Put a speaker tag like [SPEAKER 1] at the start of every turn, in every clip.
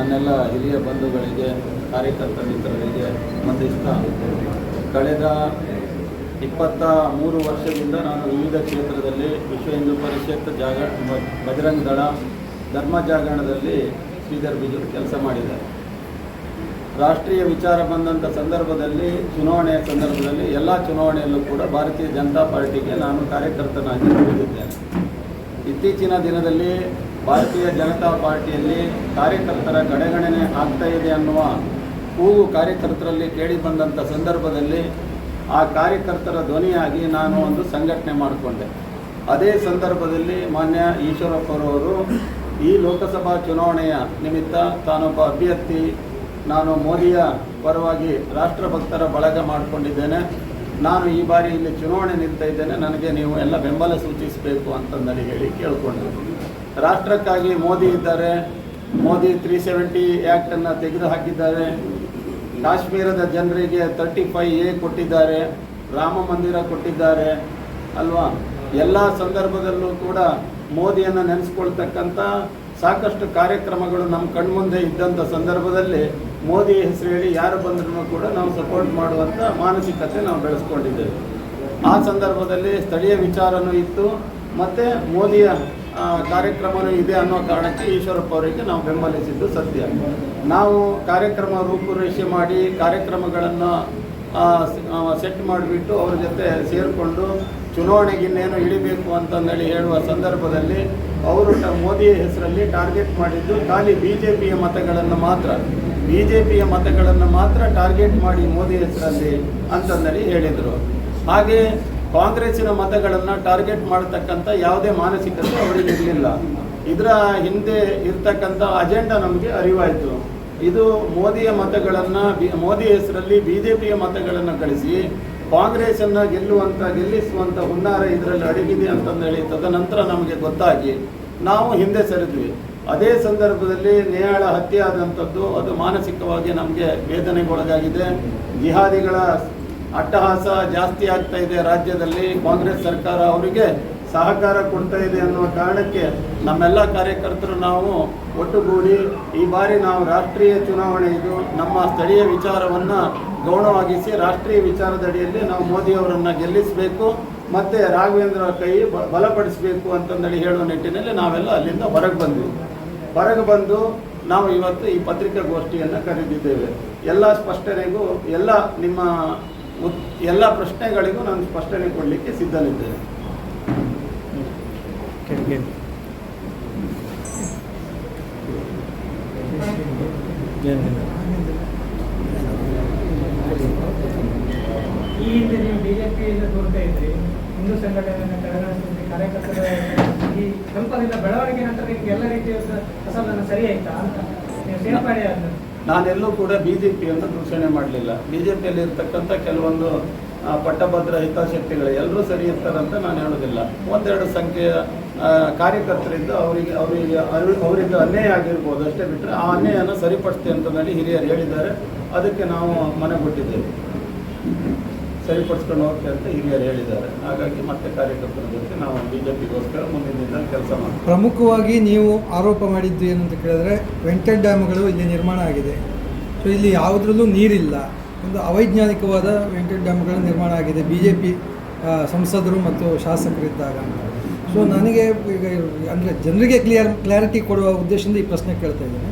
[SPEAKER 1] ನನ್ನೆಲ್ಲ ಹಿರಿಯ ಬಂಧುಗಳಿಗೆ, ಕಾರ್ಯಕರ್ತ ಮಿತ್ರರಿಗೆ ವಂದಿಸ್ತಾ ಕಳೆದ ಇಪ್ಪತ್ತ ಮೂರು ವರ್ಷದಿಂದ ನಾನು ವಿವಿಧ ಕ್ಷೇತ್ರದಲ್ಲಿ ವಿಶ್ವ ಹಿಂದೂ ಪರಿಷತ್, ಜಾಗ, ಬಜರಂಗ ದಳ, ಧರ್ಮ ಜಾಗರಣದಲ್ಲಿ ಶ್ರೀಧರ್ ಬಿಜು ಕೆಲಸ ಮಾಡಿದ್ದಾರೆ. ರಾಷ್ಟ್ರೀಯ ವಿಚಾರ ಬಂದಂಥ ಸಂದರ್ಭದಲ್ಲಿ, ಚುನಾವಣೆಯ ಸಂದರ್ಭದಲ್ಲಿ ಎಲ್ಲ ಚುನಾವಣೆಯಲ್ಲೂ ಕೂಡ ಭಾರತೀಯ ಜನತಾ ಪಾರ್ಟಿಗೆ ನಾನು ಕಾರ್ಯಕರ್ತನಾಗಿ ದುಡಿದಿದ್ದೇನೆ ಇತ್ತೀಚಿನ ದಿನದಲ್ಲಿ ಭಾರತೀಯ ಜನತಾ ಪಾರ್ಟಿಯಲ್ಲಿ ಕಾರ್ಯಕರ್ತರ ಕಡೆಗಣನೆ ಆಗ್ತಾ ಇದೆ ಅನ್ನುವ ಕೂಗು ಕಾರ್ಯಕರ್ತರಲ್ಲಿ ಕೇಳಿ ಬಂದಂಥ ಸಂದರ್ಭದಲ್ಲಿ ಆ ಕಾರ್ಯಕರ್ತರ ಧ್ವನಿಯಾಗಿ ನಾನು ಒಂದು ಸಂಘಟನೆ ಮಾಡಿಕೊಂಡೆ. ಅದೇ ಸಂದರ್ಭದಲ್ಲಿ ಮಾನ್ಯ ಈಶ್ವರಪ್ಪರವರು ಈ ಲೋಕಸಭಾ ಚುನಾವಣೆಯ ನಿಮಿತ್ತ ತಾನೊಬ್ಬ ಅಭ್ಯರ್ಥಿ ನಾನು ಮೋದಿಯ ಪರವಾಗಿ ರಾಷ್ಟ್ರಭಕ್ತರ ಬಳಗ ಮಾಡಿಕೊಂಡಿದ್ದೇನೆ. ನಾನು ಈ ಬಾರಿ ಇಲ್ಲಿ ಚುನಾವಣೆ ನಿಲ್ತಾ ಇದ್ದೇನೆ. ನನಗೆ ನೀವು ಎಲ್ಲ ಬೆಂಬಲ ಸೂಚಿಸಬೇಕು ಅಂತಂದೇಳಿ ಹೇಳಿ ಕೇಳಿಕೊಂಡೆ. ರಾಷ್ಟ್ರಕ್ಕಾಗಿ ಮೋದಿ ಇದ್ದಾರೆ. ಮೋದಿ ತ್ರೀ ಸೆವೆಂಟಿ ಆ್ಯಕ್ಟನ್ನು ತೆಗೆದು ಹಾಕಿದ್ದಾರೆ ಕಾಶ್ಮೀರದ ಜನರಿಗೆ ತರ್ಟಿ ಫೈ ಎ ಕೊಟ್ಟಿದ್ದಾರೆ. ರಾಮ ಮಂದಿರ ಕೊಟ್ಟಿದ್ದಾರೆ. ಅಲ್ವಾ? ಎಲ್ಲ ಸಂದರ್ಭದಲ್ಲೂ ಕೂಡ ಮೋದಿಯನ್ನು ನೆನೆಸ್ಕೊಳ್ತಕ್ಕಂಥ ಸಾಕಷ್ಟು ಕಾರ್ಯಕ್ರಮಗಳು ನಮ್ಮ ಕಣ್ಮುಂದೆ ಇದ್ದಂಥ ಸಂದರ್ಭದಲ್ಲಿ ಮೋದಿ ಹೆಸರು ಹೇಳಿ ಯಾರು ಬಂದ್ರೂ ಕೂಡ ನಾವು ಸಪೋರ್ಟ್ ಮಾಡುವಂಥ ಮಾನಸಿಕತೆ ನಾವು ಬೆಳೆಸ್ಕೊಂಡಿದ್ದೇವೆ. ಆ ಸಂದರ್ಭದಲ್ಲಿ ಸ್ಥಳೀಯ ವಿಚಾರನೂ ಇತ್ತು. ಮತ್ತು ಮೋದಿಯ ಆ, ಕಾರ್ಯಕ್ರಮನೂ ಇದೆ ಅನ್ನೋ ಕಾರಣಕ್ಕೆ ಈಶ್ವರಪ್ಪ ಅವರಿಗೆ ನಾವು ಬೆಂಬಲಿಸಿದ್ದು ಸತ್ಯ. ನಾವು ಕಾರ್ಯಕ್ರಮ ರೂಪುರೇಷೆ ಮಾಡಿ ಕಾರ್ಯಕ್ರಮಗಳನ್ನು ಸೆಟ್ ಮಾಡಿಬಿಟ್ಟು ಅವ್ರ ಜೊತೆ ಸೇರಿಕೊಂಡು ಚುನಾವಣೆಗೆ ಇನ್ನೇನು ಇಳಿಬೇಕು ಅಂತಂದೇಳಿ ಹೇಳುವ ಸಂದರ್ಭದಲ್ಲಿ ಅವರು ಮೋದಿ ಹೆಸರಲ್ಲಿ ಟಾರ್ಗೆಟ್ ಮಾಡಿದ್ದು ಖಾಲಿ ಬಿ ಜೆ ಪಿಯ ಮತಗಳನ್ನು ಮಾತ್ರ ಬಿ ಜೆ ಪಿಯ ಮತಗಳನ್ನು ಮಾತ್ರ ಟಾರ್ಗೆಟ್ ಮಾಡಿ ಮೋದಿ ಹೆಸರಲ್ಲಿ ಅಂತಂದೇಳಿ ಹೇಳಿದರು. ಹಾಗೆ ಕಾಂಗ್ರೆಸ್ಸಿನ ಮತಗಳನ್ನು ಟಾರ್ಗೆಟ್ ಮಾಡತಕ್ಕಂಥ ಯಾವುದೇ ಮಾನಸಿಕತೆ ಅವರಿಗೆ ಇರಲಿಲ್ಲ. ಇದರ ಹಿಂದೆ ಇರ್ತಕ್ಕಂಥ ಅಜೆಂಡಾ ನಮಗೆ ಅರಿವಾಯಿತು. ಇದು ಮೋದಿಯ ಮತಗಳನ್ನು ಬಿ, ಮೋದಿ ಹೆಸರಲ್ಲಿ ಬಿ ಜೆ ಪಿಯ ಮತಗಳನ್ನು ಕಳಿಸಿ, ಕಾಂಗ್ರೆಸ್ಸನ್ನು ಗೆಲ್ಲುವಂಥ ಗೆಲ್ಲಿಸುವಂಥ ಹುನ್ನಾರ ಇದರಲ್ಲಿ ಅಡಗಿದೆ ಅಂತಂದೇಳಿ ತದನಂತರ ನಮಗೆ ಗೊತ್ತಾಗಿ ನಾವು ಹಿಂದೆ ಸರಿದ್ವಿ. ಅದೇ ಸಂದರ್ಭದಲ್ಲಿ ನೇಹಾಳ ಹತ್ಯೆ ಆದಂಥದ್ದು ಅದು ಮಾನಸಿಕವಾಗಿ ನಮಗೆ ವೇದನೆಗೊಳಗಾಗಿದೆ ಜಿಹಾದಿಗಳ ಅಟ್ಟಹಾಸ ಜಾಸ್ತಿ ಆಗ್ತಾ ಇದೆ ರಾಜ್ಯದಲ್ಲಿ. ಕಾಂಗ್ರೆಸ್ ಸರ್ಕಾರ ಅವರಿಗೆ ಸಹಕಾರ ಕೊಡ್ತಾ ಇದೆ ಅನ್ನುವ ಕಾರಣಕ್ಕೆ ನಮ್ಮೆಲ್ಲ ಕಾರ್ಯಕರ್ತರು ನಾವು ಒಟ್ಟುಗೂಡಿ ಈ ಬಾರಿ ನಾವು ರಾಷ್ಟ್ರೀಯ ಚುನಾವಣೆ ಇದು. ನಮ್ಮ ಸ್ಥಳೀಯ ವಿಚಾರವನ್ನು ಗೌಣವಾಗಿಸಿ ರಾಷ್ಟ್ರೀಯ ವಿಚಾರದಡಿಯಲ್ಲಿ ನಾವು ಮೋದಿಯವರನ್ನು ಗೆಲ್ಲಿಸಬೇಕು, ಮತ್ತು ರಾಘವೇಂದ್ರ ಕೈ ಬಲಪಡಿಸಬೇಕು ಅಂತಂದೇಳಿ ಹೇಳುವ ನಿಟ್ಟಿನಲ್ಲಿ ನಾವೆಲ್ಲ ಅಲ್ಲಿಂದ ಹೊರಗೆ ಬಂದ್ವಿ. ಹೊರಗೆ ಬಂದು ನಾವು ಇವತ್ತು ಈ ಪತ್ರಿಕಾಗೋಷ್ಠಿಯನ್ನು ಕರೆದಿದ್ದೇವೆ. ಎಲ್ಲ ಸ್ಪಷ್ಟನೆಗೂ ಎಲ್ಲ ನಿಮ್ಮ ಉತ್- ಎಲ್ಲ ಪ್ರಶ್ನೆಗಳಿಗೂ ನಾನು ಸ್ಪಷ್ಟನೆ ಕೊಡಲಿಕ್ಕೆ ಸಿದ್ಧನಿದ್ದೇನೆ.
[SPEAKER 2] ಈ ಹಿಂದೆ ನೀವು ಬಿಜೆಪಿಯಿಂದ ದೂರ್ತಾ ಇದ್ರಿ, ಹಿಂದೂ ಸಂಘಟನೆಯನ್ನು ಕಡೆಗಣಿಸಿದ್ರಿ ಕಾರ್ಯಕರ್ತರ ಈ ಕೆಂಪದಿಂದ ಬೆಳವಣಿಗೆ ನಂತರ ನಿಮ್ಗೆ ಎಲ್ಲ ರೀತಿಯ ಅಸಮಾಧಾನ ಸರಿ ಆಯ್ತಾ ಅಂತ? ನೀವು ಸೇರ್ಪಡೆ ಆದ
[SPEAKER 1] ನಾನೆಲ್ಲೂ ಕೂಡ ಬಿ ಜೆ ಪಿಯನ್ನು ದೂಷಣೆ ಮಾಡಲಿಲ್ಲ. ಬಿ ಜೆ ಪಿಯಲ್ಲಿ ಇರ್ತಕ್ಕಂಥ ಕೆಲವೊಂದು ಪಟ್ಟಭದ್ರ ಹಿತಾಸಕ್ತಿಗಳು ಎಲ್ಲರೂ ಸರಿ ಇರ್ತಾರಂತ ನಾನು ಹೇಳೋದಿಲ್ಲ ಒಂದೆರಡು ಸಂಖ್ಯೆಯ ಕಾರ್ಯಕರ್ತರಿದ್ದು ಕಾರ್ಯಕರ್ತರಿಂದ ಅವರಿಗೆ ಅವರಿಗೆ ಅವ್ರ- ಅವರಿಂದ ಅನ್ಯಾಯ ಆಗಿರ್ಬೋದು ಅಷ್ಟೇ ಬಿಟ್ಟರೆ ಆ ಅನ್ಯಾಯನ ಸರಿಪಡಿಸ್ತೀವಿ ಅಂತ ಹೇಳಿ ಹಿರಿಯರು ಹೇಳಿದ್ದಾರೆ. ಅದಕ್ಕೆ ನಾವು ಮನೆ ಕೊಟ್ಟಿದ್ದೇವೆ ಸರಿಪಡಿಸ್ಕೊಂಡು ಹೋಗ್ತೇವೆ ಅಂತ ಹಿರಿಯರು ಹೇಳಿದ್ದಾರೆ. ಹಾಗಾಗಿ ಮತ್ತೆ ಕಾರ್ಯಕರ್ತರ ಜೊತೆ ನಾವು ಬಿಜೆಪಿಗೋಸ್ಕರ ಮುಂದಿನ ದಿನ ಕೆಲಸ ಮಾಡ್ತೀವಿ.
[SPEAKER 3] ಪ್ರಮುಖವಾಗಿ ನೀವು ಆರೋಪ ಮಾಡಿದ್ದು ಅಂತ ಕೇಳಿದ್ರೆ ವೆಂಟೆಡ್ ಡ್ಯಾಮ್ಗಳು ಇಲ್ಲಿ ನಿರ್ಮಾಣ ಆಗಿದೆ. ಸೊ ಇಲ್ಲಿ ಯಾವುದ್ರಲ್ಲೂ ನೀರಿಲ್ಲ. ಒಂದು ಅವೈಜ್ಞಾನಿಕವಾದ ವೆಂಟೆಡ್ ಡ್ಯಾಮ್ಗಳ ನಿರ್ಮಾಣ ಆಗಿದೆ. ಬಿ ಜೆ ಪಿ ಸಂಸದರು ಮತ್ತು ಶಾಸಕರಿದ್ದಾಗ ಸೊ ನನಗೆ ಈಗ ಅಂದರೆ ಜನರಿಗೆ ಕ್ಲಿಯರ್ ಕ್ಲಾರಿಟಿ ಕೊಡುವ ಉದ್ದೇಶದಿಂದ ಈ ಪ್ರಶ್ನೆ ಕೇಳ್ತಾ ಇದ್ದೀನಿ.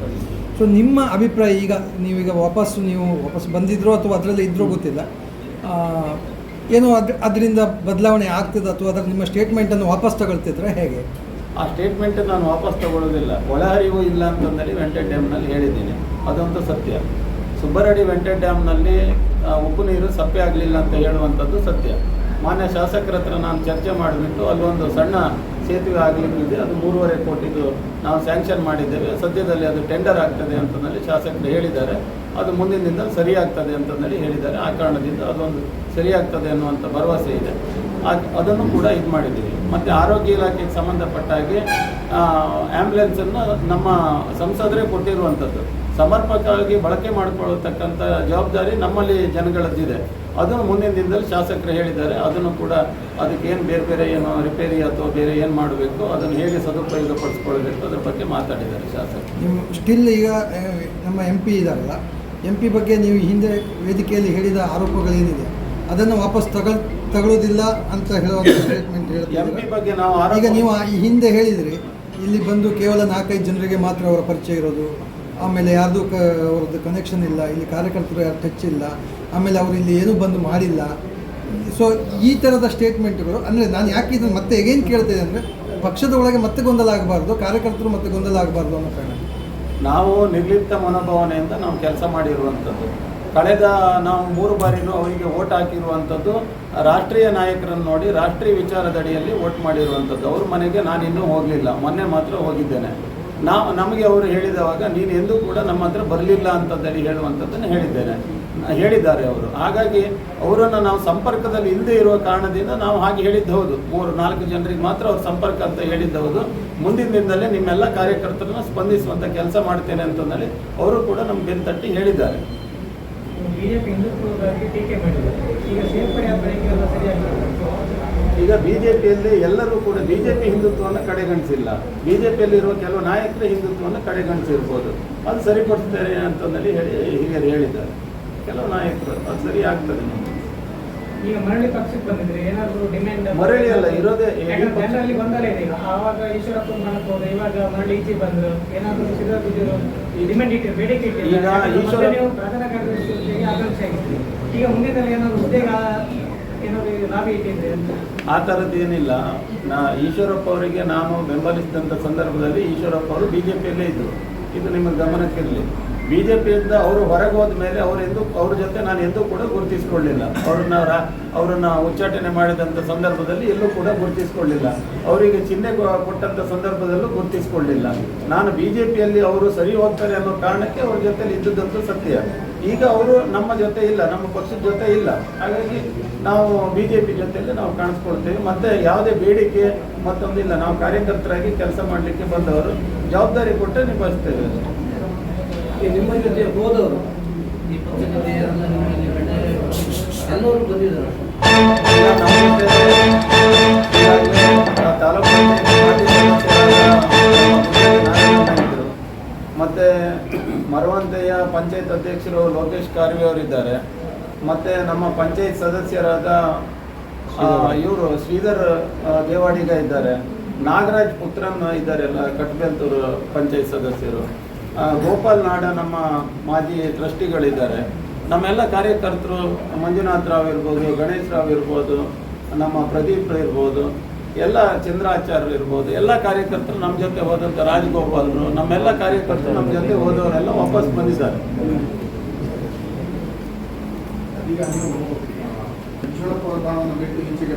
[SPEAKER 3] ಸೊ ನಿಮ್ಮ ಅಭಿಪ್ರಾಯ ಈಗ ನೀವೀಗ ವಾಪಸ್ಸು ನೀವು ವಾಪಸ್ ಬಂದಿದ್ರೋ ಅಥವಾ ಅದರಲ್ಲಿ ಇದ್ರೋ ಗೊತ್ತಿಲ್ಲ. ಏನೋ ಅದ್ ಅದರಿಂದ ಬದಲಾವಣೆ ಆಗ್ತದೆ ಅಥವಾ ಅದರ ನಿಮ್ಮ ಸ್ಟೇಟ್ಮೆಂಟನ್ನು ವಾಪಸ್ ತಗೊಳ್ತಿದ್ರೆ ಹೇಗೆ?
[SPEAKER 1] ಆ ಸ್ಟೇಟ್ಮೆಂಟ್ ನಾನು ವಾಪಸ್ ತಗೊಳ್ಳೋದಿಲ್ಲ. ಒಳಹರಿವು ಇಲ್ಲ ಅಂತಂದೇಳಿ ವೆಂಟೆ ಡ್ಯಾಮ್ನಲ್ಲಿ ಹೇಳಿದ್ದೀನಿ. ಅದಂತೂ ಸತ್ಯ. ಸುಬ್ಬರಡಿ ವೆಂಟೆ ಡ್ಯಾಮ್ನಲ್ಲಿ ನಲ್ಲಿ ಉಪ್ಪು ನೀರು ಸಪ್ಪೆ ಆಗಲಿಲ್ಲ ಅಂತ ಹೇಳುವಂಥದ್ದು ಸತ್ಯ. ಮಾನ್ಯ ಶಾಸಕರ ಹತ್ರ ನಾನು ಚರ್ಚೆ ಮಾಡಿಬಿಟ್ಟು ಅಲ್ಲೊಂದು ಸಣ್ಣ ಸೇತುವೆ ಆಗಲಿಕ್ಕಿದೆ ಅದು ಮೂರುವರೆ ಕೋಟಿದು ನಾವು ಸ್ಯಾಂಕ್ಷನ್ ಮಾಡಿದ್ದೇವೆ. ಸದ್ಯದಲ್ಲಿ ಅದು ಟೆಂಡರ್ ಆಗ್ತದೆ ಅಂತಂದಲ್ಲಿ ಶಾಸಕರು ಹೇಳಿದ್ದಾರೆ. ಅದು ಮುಂದಿನ ದಿನದಲ್ಲಿ ಸರಿಯಾಗ್ತದೆ ಅಂತಂದೇಳಿ ಹೇಳಿದ್ದಾರೆ. ಆ ಕಾರಣದಿಂದ ಅದೊಂದು ಸರಿಯಾಗ್ತದೆ ಅನ್ನುವಂಥ ಭರವಸೆ ಇದೆ. ಅದನ್ನು ಕೂಡ ಇದು ಮಾಡಿದ್ದೀವಿ. ಮತ್ತು ಆರೋಗ್ಯ ಇಲಾಖೆಗೆ ಸಂಬಂಧಪಟ್ಟ ಹಾಗೆ ಆ್ಯಂಬುಲೆನ್ಸನ್ನು ನಮ್ಮ ಸಂಸದರೇ ಕೊಟ್ಟಿರುವಂಥದ್ದು ಸಮರ್ಪಕವಾಗಿ ಬಳಕೆ ಮಾಡಿಕೊಳ್ಳತಕ್ಕಂಥ ಜವಾಬ್ದಾರಿ ನಮ್ಮಲ್ಲಿ ಜನಗಳದ್ದಿದೆ. ಅದನ್ನು ಮುಂದಿನ ದಿನದಲ್ಲಿ ಶಾಸಕರು ಹೇಳಿದ್ದಾರೆ. ಅದನ್ನು ಕೂಡ ಅದಕ್ಕೆ ಏನು ಬೇರೆ ಬೇರೆ ಏನು ರಿಪೇರಿ ಅಥವಾ ಬೇರೆ ಏನು ಮಾಡಬೇಕು ಅದನ್ನು ಹೇಗೆ ಸದುಪಯೋಗ ಪಡಿಸ್ಕೊಳ್ಬೇಕು ಅದ್ರ ಬಗ್ಗೆ ಮಾತಾಡಿದ್ದಾರೆ ಶಾಸಕರು.
[SPEAKER 3] ನಿಮ್ಮ ಸ್ಟಿಲ್ ಈಗ ನಮ್ಮ ಎಂ ಪಿ ಇದ್ದಾರಲ್ಲ ಎಂ ಪಿ ಬಗ್ಗೆ ನೀವು ಹಿಂದೆ ವೇದಿಕೆಯಲ್ಲಿ ಹೇಳಿದ ಆರೋಪಗಳೇನಿದೆ ಅದನ್ನು ವಾಪಸ್ ತಗೊಳ್ ತಗೊಳ್ಳೋದಿಲ್ಲ ಅಂತ ಹೇಳುವ ಸ್ಟೇಟ್ಮೆಂಟ್
[SPEAKER 1] ಹೇಳ್ತೀವಿ
[SPEAKER 3] ಈಗ ನೀವು ಈ ಹಿಂದೆ ಹೇಳಿದರೆ ಇಲ್ಲಿ ಬಂದು ಕೇವಲ ನಾಲ್ಕೈದು ಜನರಿಗೆ ಮಾತ್ರ ಅವರ ಪರಿಚಯ ಇರೋದು ಆಮೇಲೆ ಯಾರ್ದು ಕ ಅವ್ರದ್ದು ಕನೆಕ್ಷನ್ ಇಲ್ಲ ಇಲ್ಲಿ ಕಾರ್ಯಕರ್ತರು ಯಾರು ಟಚ್ ಇಲ್ಲ ಆಮೇಲೆ ಅವರು ಇಲ್ಲಿ ಏನೂ ಬಂದು ಮಾಡಿಲ್ಲ. ಸೊ ಈ ಥರದ ಸ್ಟೇಟ್ಮೆಂಟ್ಗಳು ಅಂದರೆ ನಾನು ಯಾಕೆ ಇದನ್ನು ಮತ್ತೆ ಏನು ಕೇಳ್ತಿದ್ದೆ ಅಂದರೆ ಪಕ್ಷದ ಒಳಗೆ ಮತ್ತೆ ಗೊಂದಲ ಆಗಬಾರ್ದು ಕಾರ್ಯಕರ್ತರು ಮತ್ತೆ ಗೊಂದಲ ಆಗಬಾರ್ದು ಅನ್ನೋ ಕಾರಣ.
[SPEAKER 1] ನಾವು ನಿರ್ಲಿಪ್ತ ಮನೋಭಾವನೆಯಿಂದ ನಾವು ಕೆಲಸ ಮಾಡಿರುವಂಥದ್ದು. ಕಳೆದ ನಾವು ಮೂರು ಬಾರಿನೂ ಅವರಿಗೆ ಓಟ್ ಹಾಕಿರುವಂಥದ್ದು, ರಾಷ್ಟ್ರೀಯ ನಾಯಕರನ್ನು ನೋಡಿ ರಾಷ್ಟ್ರೀಯ ವಿಚಾರದಡಿಯಲ್ಲಿ ಓಟ್ ಮಾಡಿರುವಂಥದ್ದು. ಅವ್ರ ಮನೆಗೆ ನಾನು ಇನ್ನೂ ಹೋಗಲಿಲ್ಲ, ಮೊನ್ನೆ ಮಾತ್ರ ಹೋಗಿದ್ದೇನೆ. ನಾವು ನಮಗೆ ಅವರು ಹೇಳಿದವಾಗ, ನೀನು ಎಂದೂ ಕೂಡ ನಮ್ಮ ಹತ್ರ ಬರಲಿಲ್ಲ ಅಂತಂದೇಳಿ ಹೇಳುವಂಥದ್ದನ್ನು ಹೇಳಿದ್ದೇನೆ. ಹೇಳಿದ್ದಾರೆ ಅವರು. ಹಾಗಾಗಿ ಅವರನ್ನು ನಾವು ಸಂಪರ್ಕದಲ್ಲಿ ಇಲ್ಲದೆ ಇರುವ ಕಾರಣದಿಂದ ನಾವು ಹಾಗೆ ಹೇಳಿದ್ದು ಹೌದು. ಮೂರು ನಾಲ್ಕು ಜನರಿಗೆ ಮಾತ್ರ ಅವ್ರ ಸಂಪರ್ಕ ಅಂತ ಹೇಳಿದ್ದು ಹೌದು. ಮುಂದಿನ ದಿನದಲ್ಲೇ ನಿಮ್ಮೆಲ್ಲ ಕಾರ್ಯಕರ್ತರನ್ನ ಸ್ಪಂದಿಸುವಂಥ ಕೆಲಸ ಮಾಡ್ತೇನೆ ಅಂತಂದೇಳಿ ಅವರು ಕೂಡ ನಮ್ಮ ಬೆನ್ನು ತಟ್ಟಿ ಹೇಳಿದ್ದಾರೆ.
[SPEAKER 2] ಈಗ ಬಿ ಜೆ ಎಲ್ಲ ಸರಿಯಾಗಿ
[SPEAKER 1] ಈಗ ಬಿ ಎಲ್ಲರೂ ಕೂಡ ಬಿಜೆಪಿ ಹಿಂದುತ್ವವನ್ನು ಕಡೆಗಣಿಸಿಲ್ಲ. ಬಿಜೆಪಿಯಲ್ಲಿರುವ ಕೆಲವು ನಾಯಕರ ಹಿಂದುತ್ವವನ್ನು ಕಡೆಗಣಿಸಿರ್ಬೋದು. ಅದು ಸರಿಪಡಿಸ್ತಾರೆ ಅಂತಂದೇಳಿ ಹೇಳಿ ಹಿರಿಯರು ಹೇಳಿದ್ದಾರೆ. ಕೆಲವು ನಾಯಕರು ಅದು ಸರಿ ಆಗ್ತದೆ
[SPEAKER 2] ಈಗ ಮರಳಿ ಪಕ್ಷಕ್ಕೆ ಬಂದಿದ್ರೆ ಏನಾದ್ರು ಡಿಮ್ಯಾಂಡ್
[SPEAKER 1] ಮರಳಿ ಅಲ್ಲ, ಇರೋದೇ-
[SPEAKER 2] ಜನರಲ್ಲಿ ಗೊಂದಲ ಇದೆ ಈಗ. ಆವಾಗ ಈಶ್ವರಪ್ಪ ಮಾಡಕ್ಕೆ ಹೋದ್ರೆ ಇವಾಗ ಮರಳಿ ಈಚೆ ಬಂದ್ರು. ಏನಾದ್ರು ಈ ಡಿಮ್ಯಾಂಡ್ ಇಟ್ಟಿರು ಬೇಡಿಕೆ ಇಟ್ಟಿರು
[SPEAKER 1] ಈಗ ಈಶ್ವರ-
[SPEAKER 2] ಪ್ರಧಾನ ಕಾರ್ಯದರ್ಶಿ ಹುದ್ದೆಗೆ ಆಕಾಂಕ್ಷೆ ಆಗಿತ್ತು ಈಗ ಮುಂದಿನಲ್ಲಿ ಏನಾದ್ರು ಹುದ್ದೆಗೆ ಆ- ಏನಾದ್ರು ಲಾಭಿ ಇಟ್ಟಿದ್ರೆ ಅಂತ
[SPEAKER 1] ಆ ಥರದ್ದು ಏನಿಲ್ಲ. ನಾ ಈಶ್ವರಪ್ಪ ಅವರಿಗೆ ನಾನು ಬೆಂಬಲಿಸಿದಂಥ ಸಂದರ್ಭದಲ್ಲಿ ಈಶ್ವರಪ್ಪ ಅವರು ಬಿ ಜೆ ಪಿಯಲ್ಲೇ ಇದ್ದರು ಇದು ನಿಮ್ಮ ಗಮನಕ್ಕಿರಲಿ ಬಿ ಜೆ ಪಿಯಿಂದ ಅವರು ಹೊರಗೆ ಹೋದ ಮೇಲೆ ಅವರೆಂದೂ ಅವ್ರ ಜೊತೆ ನಾನು ಎಂದೂ ಕೂಡ ಗುರುತಿಸ್ಕೊಳ್ಳಿಲ್ಲ. ಅವ್ರನ್ನ ಅವರನ್ನ ಉಚ್ಚಾಟನೆ ಮಾಡಿದಂಥ ಸಂದರ್ಭದಲ್ಲಿ ಎಲ್ಲೂ ಕೂಡ ಗುರುತಿಸ್ಕೊಳ್ಳಿಲ್ಲ. ಅವರಿಗೆ ಚಿಹ್ನೆ ಕೊಟ್ಟಂಥ ಸಂದರ್ಭದಲ್ಲೂ ಗುರುತಿಸ್ಕೊಳ್ಳಿಲ್ಲ. ನಾನು ಬಿ ಜೆ ಪಿಯಲ್ಲಿ ಅವರು ಸರಿ ಹೋಗ್ತಾರೆ ಅನ್ನೋ ಕಾರಣಕ್ಕೆ ಅವ್ರ ಜೊತೆಲಿ ಇದ್ದುದಂತೂ ಸತ್ಯ. ಈಗ ಅವರು ನಮ್ಮ ಜೊತೆ ಇಲ್ಲ, ನಮ್ಮ ಪಕ್ಷದ ಜೊತೆ ಇಲ್ಲ. ಹಾಗಾಗಿ ನಾವು ಬಿ ಜೆ ಪಿ ಜೊತೆಯಲ್ಲಿ ನಾವು ಕಾಣಿಸ್ಕೊಳ್ತೇವೆ. ಮತ್ತೆ ಯಾವುದೇ ಬೇಡಿಕೆ ಮತ್ತೊಂದಿಲ್ಲ. ನಾವು ಕಾರ್ಯಕರ್ತರಾಗಿ ಕೆಲಸ ಮಾಡಲಿಕ್ಕೆ ಬಂದವರು ಜವಾಬ್ದಾರಿ ಕೊಟ್ಟರೆ ನಿಭಾಯಿಸ್ತೇವೆ.
[SPEAKER 4] ನಿಮ್ಮ ಜೊತೆ ಹೋದವರು, ಈ ಪಕ್ಷದ
[SPEAKER 1] ಮರವಂತೆಯ ಪಂಚಾಯತ್ ಅಧ್ಯಕ್ಷರು ಲೋಕೇಶ್ ಕಾರ್ವಿ ಅವರಿದ್ದಾರೆ. ಮತ್ತೆ ನಮ್ಮ ಪಂಚಾಯತ್ ಸದಸ್ಯರಾದ ಇವರು ಶ್ರೀಧರ್ ದೇವಾಡಿಗ ಇದ್ದಾರೆ. ನಾಗರಾಜ್ ಪುತ್ರನ್ ಇದ್ದಾರೆ ಕಟ್ಬೆಂತೂರು ಪಂಚಾಯತ್ ಸದಸ್ಯರು. ಗೋಪಾಲ್ ನಾಡ ನಮ್ಮ ಮಾಜಿ ಟ್ರಸ್ಟಿಗಳಿದ್ದಾರೆ. ನಮ್ಮೆಲ್ಲ ಕಾರ್ಯಕರ್ತರು ಮಂಜುನಾಥ್ ರಾವ್ ಇರ್ಬೋದು, ಗಣೇಶ್ ರಾವ್ ಇರ್ಬೋದು, ನಮ್ಮ ಪ್ರದೀಪ್ ಇರ್ಬೋದು, ಎಲ್ಲ ಚಂದ್ರಾಚಾರ್ಯರು ಇರ್ಬೋದು, ಎಲ್ಲ ಕಾರ್ಯಕರ್ತರು ನಮ್ಮ ಜೊತೆ ಹೋದಂಥ ರಾಜಗೋಪಾಲರು, ನಮ್ಮೆಲ್ಲ ಕಾರ್ಯಕರ್ತರು ನಮ್ಮ ಜೊತೆ ಹೋದವರೆಲ್ಲ ವಾಪಸ್ ಬಂದಿದ್ದಾರೆ.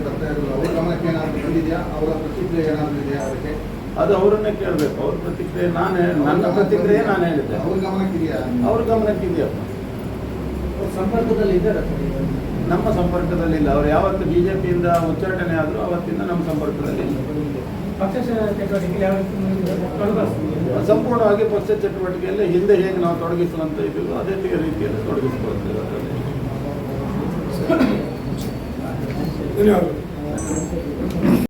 [SPEAKER 5] ಬರ್ತಾ ಇರೋದು. ಅವ್ರ ಗಮನಕ್ಕೆ ಏನಾದರೂ ಬಂದಿದೆಯಾ? ಅವರ ಪ್ರತಿಕ್ರಿಯೆ ಏನಾದರೂ ಇದೆಯಾ ಅದಕ್ಕೆ?
[SPEAKER 1] ಅದು ಅವರನ್ನೇ ಕೇಳಬೇಕು. ಅವ್ರ ಪ್ರತಿಕ್ರಿಯೆ ನಾನು ನನ್ನ ಪ್ರತಿಕ್ರಿಯೆ ನಾನು ಹೇಳಿದ್ದೆ.
[SPEAKER 5] ಅವ್ರ ಗಮನಕ್ಕೆ ಇದೆಯಾ
[SPEAKER 1] ಅವ್ರ ಗಮನಕ್ಕೆ ಇದೆಯಪ್ಪ
[SPEAKER 4] ಅವ್ರು ಸಂಪರ್ಕದಲ್ಲಿ ಇದ್ದಾರೆ
[SPEAKER 1] ನಮ್ಮ ಸಂಪರ್ಕದಲ್ಲಿ ಸಂಪರ್ಕದಲ್ಲಿಲ್ಲ ಅವ್ರು ಯಾವತ್ತು ಬಿ ಜೆ ಪಿಯಿಂದ ಉಚ್ಚಾಟನೆ ಆದರೂ ಅವತ್ತಿಂದ ನಮ್ಮ ಸಂಪರ್ಕದಲ್ಲಿ ಇಲ್ಲ. ಸಂಪೂರ್ಣವಾಗಿ ಪಕ್ಷ ಚಟುವಟಿಕೆಯಲ್ಲಿ ಹಿಂದೆ ಹೇಗೆ ನಾವು ತೊಡಗಿಸುವಂತ ಇದ್ದೀವೋ ಅದೇ ರೀತಿಯಲ್ಲಿ ತೊಡಗಿಸಿಕೊಳ್ತೇವೆ ಅದರಲ್ಲಿ.